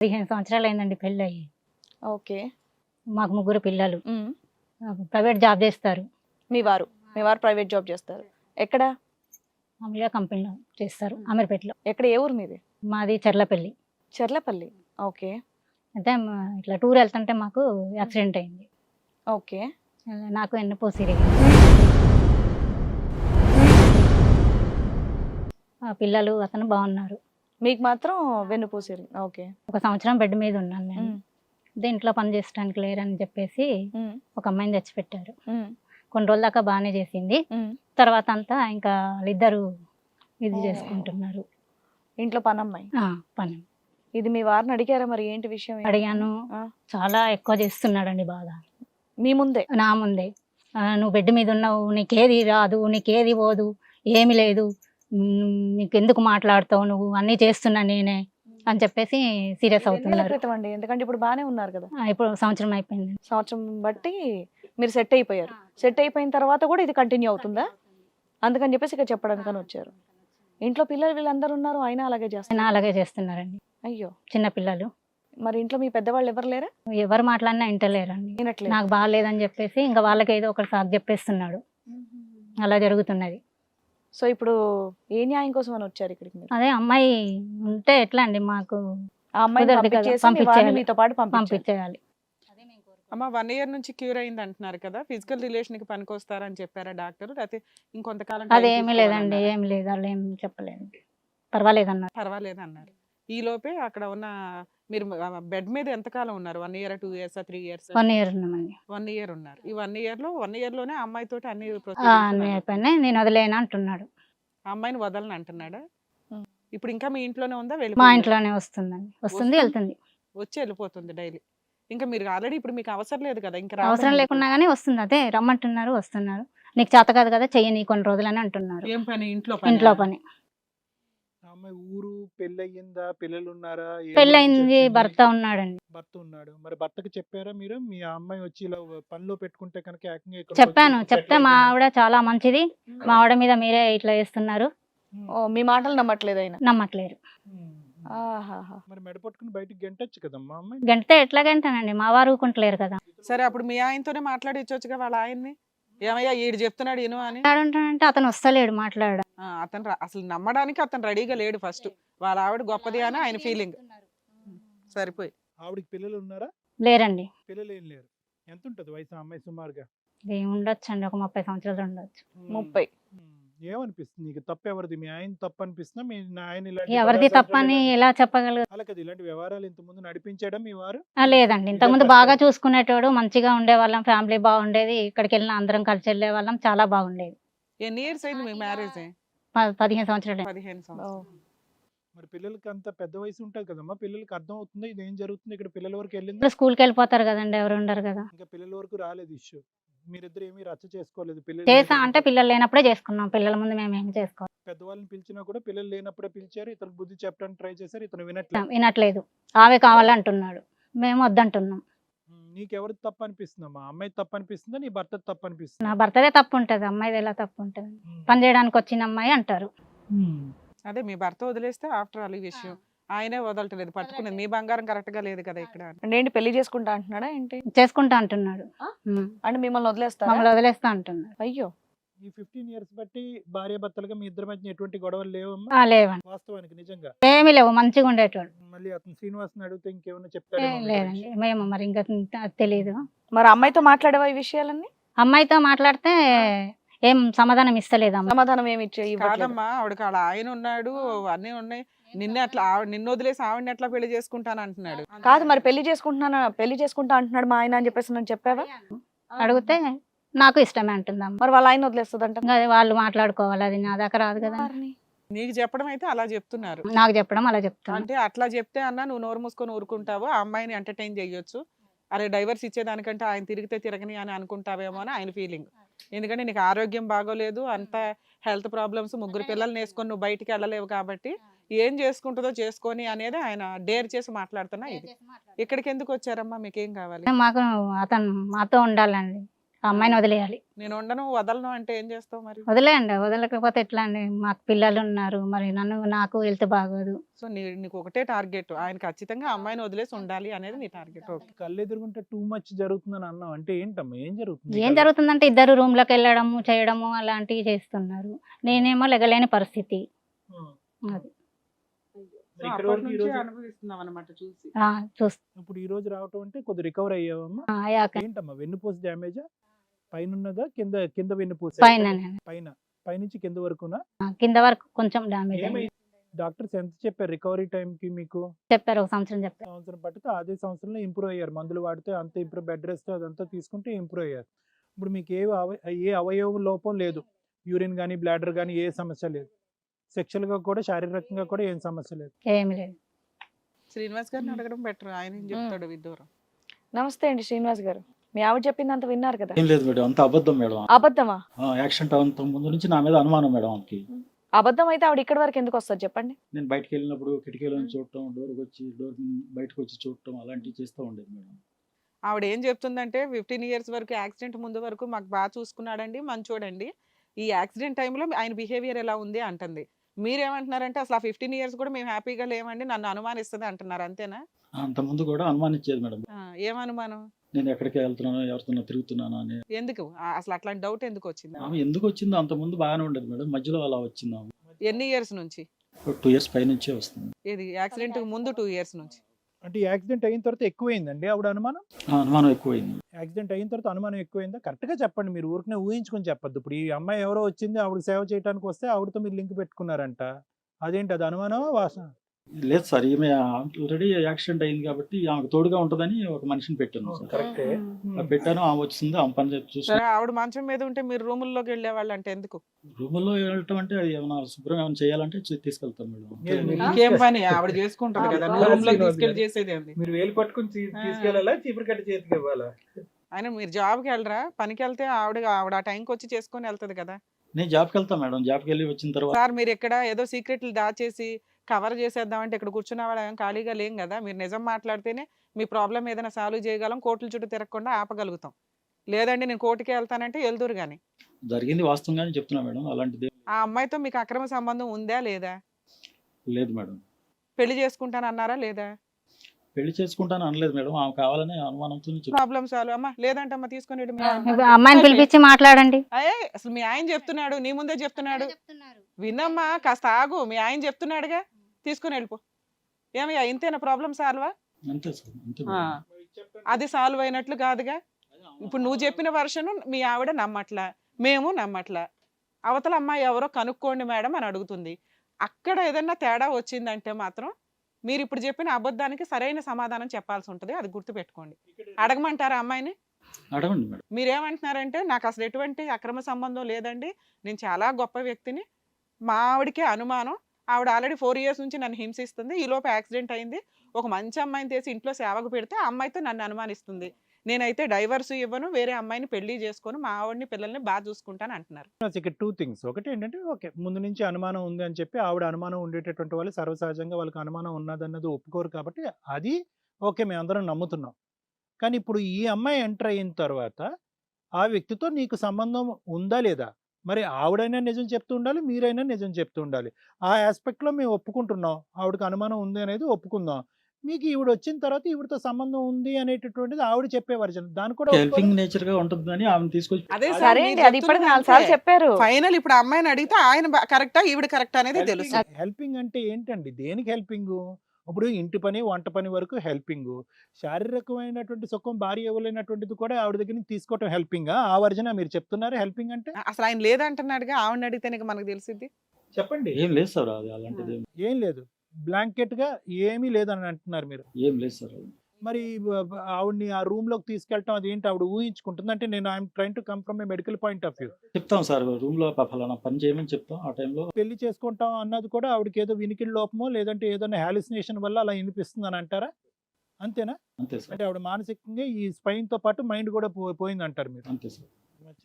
పదిహేను సంవత్సరాలు అయిందండి పెళ్ళి అయ్యి. ఓకే. మాకు ముగ్గురు పిల్లలు. ప్రైవేట్ జాబ్ చేస్తారు. మీ వారు మీ వారు ప్రైవేట్ జాబ్ చేస్తారు. ఎక్కడ? మామూలుగా కంపెనీలో చేస్తారు అమీర్పేటలో. ఎక్కడ ఏ ఊరు మీది? మాది చెర్లపల్లి. చెర్లపల్లి. ఓకే. అయితే ఇట్లా టూర్ వెళ్తుంటే మాకు యాక్సిడెంట్ అయింది. ఓకే. నాకు ఎన్నపోసిరి ఆ పిల్లలు అతను బాగున్నారు. మీకు మాత్రం వెన్నుపూసిరి ఓకే. ఒక సంవత్సరం బెడ్ మీద ఉన్నాను నేను. ఇంట్లో పని చేసడానికి లేరని చెప్పేసి. ఒక అమ్మాయిని తెచ్చిపెట్టారు. కొన్ని రోజుల దాకా బాగానే చేసింది. తర్వాత అంతా ఇంకా వాళ్ళిద్దరు ఇది. చేసుకుంటున్నారు. ఇంట్లో పనమ్మాయి? పని. ఇది మీ వారిని అడిగారా మరి? ఏంటి విషయం? అడిగాను. చాలా ఎక్కువ చేస్తున్నాడండి బాగా మీ ముందే? నా ముందే. నువ్వు బెడ్ మీద ఉన్నావు నీకేది రాదు నీకేది పోదు ఏమి లేదు. నీకెందుకు మాట్లాడతావు? నువ్వు అన్నీ చేస్తున్నా నేనే అని చెప్పేసి సీరియస్ అవుతున్నారు. అండి. ఎందుకంటే ఇప్పుడు బానే ఉన్నారు కదా. ఇప్పుడు సంవత్సరం అయిపోయింది. సంవత్సరం బట్టి మీరు సెట్ అయిపోయారు. సెట్ అయిపోయిన తర్వాత కూడా ఇది కంటిన్యూ అవుతుందా? అందుకని చెప్పేసి ఇక్కడ చెప్పడానికని వచ్చారు. ఇంట్లో పిల్లలు వీళ్ళందరూ ఉన్నారు అయినా అలాగే చేస్తారు ఆయన అలాగే చేస్తున్నారండి. అయ్యో. చిన్న పిల్లలు. మరి ఇంట్లో మీ పెద్దవాళ్ళు ఎవరు లేరా? ఎవరు మాట్లాడినా ఇంటలేరండి. నాకు బాగాలేదని చెప్పేసి ఇంకా వాళ్ళకి ఏదో ఒకటి సాకు చెప్పేస్తున్నాడు. అలా జరుగుతున్నది. సో ఇప్పుడు ఏ న్యాయం కోసం అని వచ్చారు ఇక్కడికి మీరు? అదే అమ్మాయి ఉంటే ఎట్లా అండి మాకు ఆ అమ్మాయిని కుదరదు కదా, పంపించేసి మీ వారిని పంపించేయాలి. మీతో పాటు పంపించేయాలి. అమ్మ వన్ ఇయర్ నుంచి క్యూర్ అయింది అంటున్నారు కదా ఫిజికల్ రిలేషన్కి పనికొస్తారని చెప్పారా డాక్టర్? లేకపోతే ఇంకొంతకాలం time అదేమీ లేదండి తీసుకోవాలన్నారా? ఏం లేదు వాళ్ళు ఏం చెప్పలేదు. పర్వాలేదు అన్నారు పర్వాలేదు అన్నారు ఈ లోపే అక్కడ ఉన్న మీరు బెడ్ మీద ఎంతకాలం ఉన్నారు? One year two years three years? One year ఉన్నామండి. వన్ ఇయర్ ఉన్నారు. ఈ వన్ ఇయర్లో వన్ ఇయర్లోనే అమ్మాయి తోటి అన్ని. అయిపోయినాయి. నేను వదిలేను అంటున్నాడు. ఆ అమ్మాయిని వదలని అంటున్నాడా. ఇప్పుడు ఇంకా మీ ఇంట్లోనే ఉందా? మా వెళ్ళిపోయిందా? ఇంట్లోనే వస్తుందండి. వస్తుంది? వెళ్తుంది. వచ్చి వెళ్ళిపోతుంది డైలీ. ఇంకా మీరు ఆల్రెడీ ఇప్పుడు మీకు అవసరం లేదు కదా? ఇంకా అవసరం లేకున్నా కానీ వస్తుంది. అదే రమ్మంటున్నారు వస్తున్నారు. నీకు చేత కాదు కదా చెయ్యని కొన్ని రోజులని అంటున్నారు. ఏం పని? ఇంట్లో ఇంట్లో పని. అమ్మాయి ఊరు పెళ్ళయిందా? పిల్లలు ఉన్నారా ఏ ఊరు వచ్చింది? భర్త ఉన్నాడండి. భర్త ఉన్నాడు. మరి భర్తకి చెప్పారా మీరు? మీ అమ్మాయి వచ్చి ఇలా పనిలో పెట్టుకుంటే కనుక ఏకంగా ఇక్కడికి చెప్పాను. చెప్తే మా. ఆవిడ చాలా మంచిది. మా ఆవిడ మీద మీరే ఇట్లా చేస్తున్నారు. ఓ మీ మాటలు నమ్మట్లేదు ఆయన. నమ్మట్లేరు. ఉమ్. ఆహాహా. మరి మెడ పట్టుకుని బయటికి గెంటొచ్చు కదమ్మా అమ్మాయి గంటే ఎట్లా గంటానండి? మా వారు ఊరుకుంటలేరు కదా. సరే అప్పుడు మీ ఆయనతోనే మాట్లాడించవచ్చుగా వాళ్ళ ఆయన్ని? ఏమయ్యా ఈడు చెప్తున్నాడు ఇను అని? ఉంటాడంటే అతను వస్తలేడు మాట్లాడ. ఆ, అతను ర- అసలు నమ్మడానికి అతను రెడీగా లేడు ఫస్ట్. వాళ్ళ ఆవిడ గొప్పది అని ఆయన ఫీలింగ్ సరిపోయి. ఆవిడకి పిల్లలు ఉన్నారా? లేరండి. పిల్లలు ఏం లేరు. ఎంత ఉంటుంది వయసు ఆ అమ్మాయి సుమారుగా? ఇది ఉండొచ్చు అండి ఒక ముప్పై సంవత్సరాలు ఉండొచ్చు. ముప్పై. ఉమ్. ఏమనిపిస్తుంది? నీకు తప్పు ఎవరిది? మీ ఆయన తప్పు అనిపిస్తుందా మీ ఆయన ఇలాంటి ఎవరిది పదార్థాలు తప్పని ఇలాంటి- ఎలా చెప్పగలరు? అలా కదా ఇలాంటి వ్యవహారాలు ఇంత ముందు నడిపించడం మీ వారు? ఆ, లేదండి. ఇంతకుముందు బాగా. చూసుకునేటోడు మంచిగా ఉండేవాళ్ళం ఫ్యామిలీ బాగుండేది ఇక్కడికి వెళ్ళిన అందరం కలిసి వెళ్ళే వాళ్ళం చాలా బాగుండేది. ఎన్ని ఇయర్స్ అయింది మీ మ్యారేజ్? ప- పదిహేను సంవత్సరాలు పదిహేను. సంవత్సరాలు. మరి పిల్లలకి అంత పెద్ద వయసు ఉంటుంది కదమ్మా. పిల్లలకి అర్థం అవుతుంది ఇది ఏం జరుగుతుంది ఇక్కడ పిల్లల వరకు వెళ్ళింది? స్కూల్కి వెళ్ళిపోతారు కదండి ఎవరు ఉండరు కదా. ఇంకా పిల్లల వరకు రాలేదు ఇష్యూ. మీరిద్దరు ఏమీ రచ్చ చేసుకోలేదు. పిల్లలు చేసా. అంటే పిల్లలు లేనప్పుడే చేసుకున్నాం. పిల్లల ముందు మేము ఏం చేసుకోవాలి పెద్దవాళ్ళని పిలిచినా కూడా పిల్లలు లేనప్పుడే పిలిచారు. ఇతను బుద్ధి చెప్పడానికి ట్రై చేశారు. ఇతను వినట్లేదు వినట్లేదు. ఆమె కావాలంటున్నాడు మేము వద్దంటున్నాం. నీకెవరు తప్పు అనిపిస్తుందమ్మా అమ్మాయి తప్పు అనిపిస్తుందా? నీ భర్త తప్పు నా అనిపిస్తుందా భర్తదే తప్పు ఉంటుంది. అమ్మాయిది ఎలా తప్పు ఉంటుంది? పని చేయడానికి వచ్చిన అమ్మాయి అంటారు. అదే మీ భర్త వదిలేస్తే ఆఫ్టర్ ఆల్ ఈ విషయం. ఆయనే వదలట్లేదు. పట్టుకునేది. మీ బంగారం కరెక్ట్గా లేదు కదా ఇక్కడ అంటే ఏంటి పెళ్ళి చేసుకుంటా అంటున్నాడా ఏంటి? చేసుకుంటా అంటున్నాడు? ఉమ్. అంటే మిమ్మల్ని వదిలేస్తారా? మమ్మల్ని వదిలేస్తా అంటున్నాడు. అయ్యో. ఈ ఫిఫ్టీన్ ఇయర్స్ బట్టి భార్య భర్తలుగా మీ ఇద్దరి మధ్య ఎటువంటి గొడవలు లేవమ్మా? ఆ, లేవండి. వాస్తవానికి నిజంగా. ఏమీ లేవు మంచిగా ఉండేటోడు మళ్ళీ అతను శ్రీనివాస్ అడిగితే ఇంకేమైనా ఏ, చెప్తాడేమో మీ లేదండి. గురించి. మేము మరి ఇంకా త- తెలీదు. మరి అమ్మాయితో మాట్లాడేవా ఈ విషయాలన్నీ? అమ్మాయితో మాట్లాడితే ఏం సమాధానం ఇస్తలేదు అమ్మ. సమాధానం ఏమి ఇచ్చే ఇవ్వట్లేదు. కాదమ్మా ఆవిడకి ఆయన ఉన్నాడు అన్నీ ఉన్నాయి. నిన్ను అట్లా ఆవిడ నిన్ను వదిలేసి ఆవిడని ఎట్లా పెళ్ళి చేసుకుంటాను అంటున్నాడు. కాదు మరి పెళ్ళి చేసుకుంటున్నానా? పెళ్ళి చేసుకుంటా అంటున్నాడు మా ఆయన అని చెప్పేసి నేను చెప్పావా? అడిగితే నాకు ఇష్టమే అంటుందమ్మ. మరి వాళ్ళ ఆయన అది వాళ్ళు మాట్లాడుకోవాలి అది నా దాకా రాదు కదా. నీకు చెప్పడం అయితే అలా చెప్తున్నారు. నాకు చెప్పడం అలా చెప్తాను అంటే అట్లా చెప్తే అన్న నువ్వు నోరు మూసుకొని ఊరుకుంటావు ఆ అమ్మాయిని ఎంటర్టైన్ చేయొచ్చు. అరే డైవర్స్ ఇచ్చేదానికంటే ఆయన తిరిగితే తిరగని అని అనుకుంటావేమో అని ఆయన ఫీలింగ్ ఎందుకంటే నీకు ఆరోగ్యం బాగోలేదు అంత హెల్త్ ప్రాబ్లమ్స్ ముగ్గురు పిల్లల్ని వేసుకొని నువ్వు బయటికి వెళ్ళలేవు కాబట్టి ఏం చేసుకుంటుందో చేసుకొని అనేది ఆయన డేర్ చేసి మాట్లాడుతున్నా ఇది. ఇక్కడికి ఎందుకు వచ్చారమ్మా? మీకేం కావాలి? మాకు అతను మాతో ఉండాలండి. ఆ అమ్మాయిని వదిలేయాలి. నేను ఉండను వదలను అంటే ఏం చేస్తావు మరి? వదిలేయండి వదలకపోతే ఎట్లా అండి? మాకు పిల్లలు ఉన్నారు మరి నన్ను నాకు వెళ్తే బాగోదు. సో నీ నీకు ఒకటే టార్గెట్ ఆయన ఖచ్చితంగా అమ్మాయిని వదిలేసి ఉండాలి అనేది నీ టార్గెట్ ఓకే. కళ్ళు ఎదురుగుంటే టూ మచ్ జరుగుతుందని అన్నావు అంటే ఏంటమ్మా ఏం జరుగుతుంది? ఏం జరుగుతుందంటే ఇద్దరు రూమ్లోకి వెళ్ళడము చేయడము అలాంటివి చేస్తున్నారు. నేనేమో లెగలేని పరిస్థితి. అది. ఇక్కడ వరకు ఈ నుంచి రోజు అనుభవిస్తున్నాం అనమాట చూసి. ఆ, చూస్ ఇప్పుడు ఈ రోజు రావటం అంటే కొద్ది రికవర్ అయ్యావమ్మా? ఆ, అయ్యాక. ఏంటమ్మా వెన్నుపూస డ్యామేజా పైన ఉన్నదా కింద కింద వెన్నుపూస పైన పైన పైనుంచి కింద వరకునా? కింద వరకు కొంచెం డామేజ్ డాక్టర్స్ ఎంత చెప్పారు? రికవరీ టైం కి మీకు? చెప్పారు ఒక సంవత్సరం చెప్పారు. సంవత్సరం పట్టితే అదే సంవత్సరంలో ఇంప్రూవ్ అయ్యారు. మందులు వాడితే అంత ఇంప్రూవ్ బెడ్ రెస్ట్ అదంతా తీసుకుంటే ఇంప్రూవ్ అయ్యారు. ఇప్పుడు మీకు ఏ ఏ అవయవ లోపం లేదు. యూరిన్ కానీ బ్లాడర్ కానీ ఏ సమస్య లేదు. Sexual గా కూడా శారీరకంగా కూడా ఏం సమస్య లేదు. ఏమి లేదు. శ్రీనివాస్ గారిని అడగడం బెటర్. ఆయన ఏం చెప్తాడు విదూరం నమస్తే అండి శ్రీనివాస్ గారు. మీ ఆవిడ చెప్పిందంత విన్నారు కదా? ఏం లేదు మేడం అంత అబద్ధం మేడం అబద్ధమా? ఆ, యాక్సిడెంట్ అంత ముందు నుంచి నా మీద అనుమానం మేడం ఆమెకి. అబద్ధం అయితే ఆవిడ ఇక్కడి వరకు ఎందుకు వస్తుంది చెప్పండి? నేను బయటకు వెళ్ళినప్పుడు కిటికీలో నుంచి చూడటం డోర్కి వచ్చి డోర్ బయటకు వచ్చి చూడటం అలాంటివి చేస్తూ ఉండేది మేడం. ఆవిడ ఏం చెప్తుందంటే ఫిఫ్టీన్ ఇయర్స్ వరకు యాక్సిడెంట్ ముందు వరకు మాకు బాగా చూసుకున్నాడండి మంచోడండి. ఈ యాక్సిడెంట్ టైంలో ఆయన బిహేవియర్ ఎలా ఉంది అంటుంది. మీరేమంటున్నారంటే అసలు ఆ ఫిఫ్టీన్ ఇయర్స్ కూడా మేము హ్యాపీగా లేమండి నన్ను అనుమానిస్తుంది అంటున్నారు అంతేనా? అంత ముందు కూడా అనుమానించేది మేడం. ఆ, ఏం అనుమానం నేను ఎక్కడికి వెళ్తున్నాను ఎవరితో తిరుగుతున్నాను అని. ఎందుకు? అసలు అట్లాంటి డౌట్ ఎందుకు వచ్చింది? ఆమె ఎందుకు వచ్చిందో అంత ముందు బాగానే ఉండేది మేడం. మధ్యలో అలా వచ్చింది ఆమె. ఎన్ని ఇయర్స్ నుంచి? టూ ఇయర్స్ పై నుంచే వస్తుంది. ఇది యాక్సిడెంట్ ముందు టూ ఇయర్స్ నుంచి? అంటే యాక్సిడెంట్ అయిన తర్వాత ఎక్కువైందండి ఆవిడ అనుమానం? అనుమానం ఎక్కువైంది. యాక్సిడెంట్ అయిన తర్వాత అనుమానం ఎక్కువైందా? కరెక్ట్గా చెప్పండి మీరు ఊరికనే ఊహించుకొని చెప్పొద్దు. ఇప్పుడు ఈ అమ్మాయి ఎవరో వచ్చింది ఆవిడ సేవ చేయడానికి వస్తే ఆవిడతో మీరు లింక్ పెట్టుకున్నారంట. అదేంటి అది అనుమానం వాసన? లేదు సార్ ఈమె ఆల్రెడీ యాక్సిడెంట్ అయింది కాబట్టి ఆమెకు తోడుగా ఉంటుందని ఒక మనిషిని పెట్టాను సార్. కరెక్టే. ఆ పెట్టాను ఆమె వచ్చింది ఆమె పని చూసి సరే ఆవిడ మంచం మీద ఉంటే మీరు రూముల్లోకి వెళ్ళేవాళ్ళు అంటే ఎందుకు? రూముల్లో వెళ్ళటం అంటే అది ఏమైనా శుభ్రం ఏమైనా చేయాలంటే చే- తీసుకెళ్తాం మేడం. ఇంకేం పని? ఆవిడ చేసుకుంటది కదా నువ్వు రూమ్లోకి తీసుకెళ్ళి. చేసేది ఏంది? మీరు వేలు పట్టుకుని తీ- ఆ. తీసుకెళ్ళాలా? చీపురు కట్ట చేతికి ఇవ్వాలా? ఆయన మీరు జాబ్కి వెళ్ళరా? పనికి వెళ్తే ఆవిడ ఆవిడ ఆ టైంకి వచ్చి చేసుకొని వెళ్తది కదా. నేను జాబ్కి వెళ్తాను మేడం. జాబ్కి వెళ్ళి వచ్చిన తర్వాత సార్ మీరు ఇక్కడ ఏదో సీక్రెట్లు దాచేసి కవర్ చేసేద్దామంటే ఇక్కడ కూర్చున్న వాళ్ళ ఖాళీగా లేం కదా మీరు నిజం మాట్లాడితేనే మీ ప్రాబ్లం ఏదైనా సాల్వ్ చేయగలం కోర్టుల చుట్టూ తిరగకుండా ఆపగలుగుతాం. లేదండి నేను కోర్టుకి వెళ్తానంటే వెళ్దురు కానీ జరిగింది వాస్తవంగానే చెప్తున్నా మేడం అలాంటిది ఆ అమ్మాయితో మీకు అక్రమ సంబంధం ఉందా లేదా? లేదు మేడం. పెళ్ళి చేసుకుంటాను అన్నారా లేదా? పెళ్ళి చేసుకుంటాను అనలేదు మేడం ఆమె కావాలని అనుమానంతో ప్రాబ్లం సాల్వ్ అమ్మా లేదంటే అమ్మ తీసుకొని వెళ్ళు మీ ఆయన. ఇప్పుడు అమ్మాయిని పిలిపించి మాట్లాడండి. అయ్యే అసలు మీ ఆయన చెప్తున్నాడు నీ ముందే చెప్తున్నాడు. వినమ్మా కాస్త ఆగు మీ ఆయన చెప్తున్నాడుగా. తీసుకుని వెళ్ళిపో. ఏమయ్యా ఇంతేనా ప్రాబ్లం సాల్వా. అది సాల్వ్ అయినట్లు కాదుగా. ఇప్పుడు నువ్వు చెప్పిన వర్షను మీ ఆవిడ నమ్మట్లా మేము నమ్మట్లా. అవతల అమ్మాయి ఎవరో కనుక్కోండి మేడం అని అడుగుతుంది. అక్కడ ఏదన్నా తేడా వచ్చిందంటే మాత్రం మీరు ఇప్పుడు చెప్పిన అబద్ధానికి సరైన సమాధానం చెప్పాల్సి ఉంటుంది అది గుర్తుపెట్టుకోండి. అడగమంటారా అమ్మాయిని? అడగండి మీరేమంటున్నారంటే నాకు అసలు ఎటువంటి అక్రమ సంబంధం లేదండి నేను చాలా గొప్ప వ్యక్తిని. మా ఆవిడకే అనుమానం ఆవిడ ఆల్రెడీ ఫోర్ ఇయర్స్ నుంచి నన్ను హింసిస్తుంది. ఈ లోపు యాక్సిడెంట్ అయింది. ఒక మంచి అమ్మాయిని తీసి ఇంట్లో సేవకు పెడితే ఆ అమ్మాయితో నన్ను అనుమానిస్తుంది. నేనైతే డైవర్స్ ఇవ్వను వేరే అమ్మాయిని పెళ్ళి చేసుకొని మా ఆవిడని పిల్లల్ని బాగా చూసుకుంటాను అంటున్నారు. ఇక్కడ టూ థింగ్స్ ఒకటి ఏంటంటే ఓకే ముందు నుంచి అనుమానం ఉంది అని చెప్పి ఆవిడ అనుమానం ఉండేటటువంటి వాళ్ళు సర్వసహజంగా వాళ్ళకి అనుమానం ఉన్నదన్నది ఒప్పుకోరు కాబట్టి అది ఓకే మేము అందరం నమ్ముతున్నాం. కానీ ఇప్పుడు ఈ అమ్మాయి ఎంటర్ అయిన తర్వాత ఆ వ్యక్తితో నీకు సంబంధం ఉందా లేదా? మరి ఆవిడైనా నిజం చెప్తూ ఉండాలి మీరైనా నిజం చెప్తూ ఉండాలి. ఆ ఆస్పెక్ట్లో మేము ఒప్పుకుంటున్నాం. ఆవిడకి అనుమానం ఉంది అనేది ఒప్పుకుందాం. మీకు ఈవిడ వచ్చిన తర్వాత ఈవిడతో సంబంధం ఉంది అనేటటువంటిది ఆవిడ చెప్పే వర్జన్. దాన్ని కూడా హెల్పింగ్ నేచర్గా ఉంటుందని ఆమె తీసుకొచ్చి అదే సార్, అది చెప్తున్నది నాలుగు సార్లు. చెప్పారు. ఫైనల్ ఇప్పుడు అమ్మాయిని అడిగితే ఆయన కరెక్టా ఈవిడ కరెక్ట్ అనేది తెలుసు. హెల్పింగ్ అంటే ఏంటండి? దేనికి హెల్పింగ్? ఇప్పుడు ఇంటి పని వంట పని వరకు హెల్పింగ్. శారీరకమైనటువంటి సుఖం భార్య ఇవ్వలేనటువంటిది కూడా ఆవిడ దగ్గర నుంచి తీసుకోవటం హెల్పింగ్? ఆ వర్జన మీరు చెప్తున్నారు హెల్పింగ్ అంటే? అసలు ఆయన లేదంటున్నాడుగా ఆవిడని అడిగితే నీకు మనకు తెలిసింది చెప్పండి. ఏం లేదు సార్ అది అలాంటిది ఏం- లేదు. బ్లాంకెట్గా ఏమీ లేదని అంటున్నారు మీరు. ఏం లేదు సార్. మరి ఆవిడ్ని ఆ రూమ్లోకి తీసుకెళ్ళటం అది ఏంటి ఆవిడ ఊహించుకుంటుంది. అంటే నేను I'm train to come from a medical point of view. చెప్తాం సార్. రూమ్లో ఫలానా పని చేయమని చెప్తాం. ఆ టైంలో పెళ్ళి చేసుకుంటాం అన్నది కూడా ఆవిడకి ఏదో వినికిడి లోపమో లేదంటే ఏదైనా హాలిసినేషన్ వల్ల అలా వినిపిస్తుంది అని అంటారా? అంతేనా? అంతే సార్. అంటే ఆవిడ మానసికంగా ఈ స్పైన్తో పాటు మైండ్ కూడా పో- పోయింది అంటారు మీరు. అంతే సార్.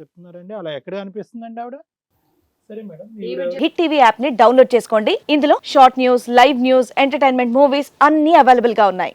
చెప్తున్నారండి. అలా ఎక్కడ అనిపిస్తుందండి ఆవిడ? సరే మేడం హిట్ టీవీ యాప్ని డౌన్లోడ్ చేసుకోండి. ఇందులో short news live news entertainment movies అన్ని అవైలబుల్గా ఉన్నాయి.